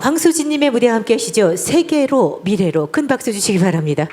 황수진님의 무대와 함께 하시죠. 세계로 미래로 큰 박수 주시기 바랍니다.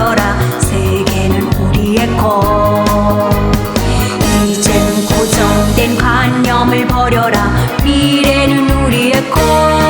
걸어라. 세계는 우리의 것 이젠 고정된 관념을 버려라. 미래는 우리의 것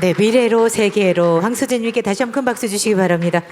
네, 미래로 세계로 황수진 님께 다시 한 큰 박수 주시기 바랍니다.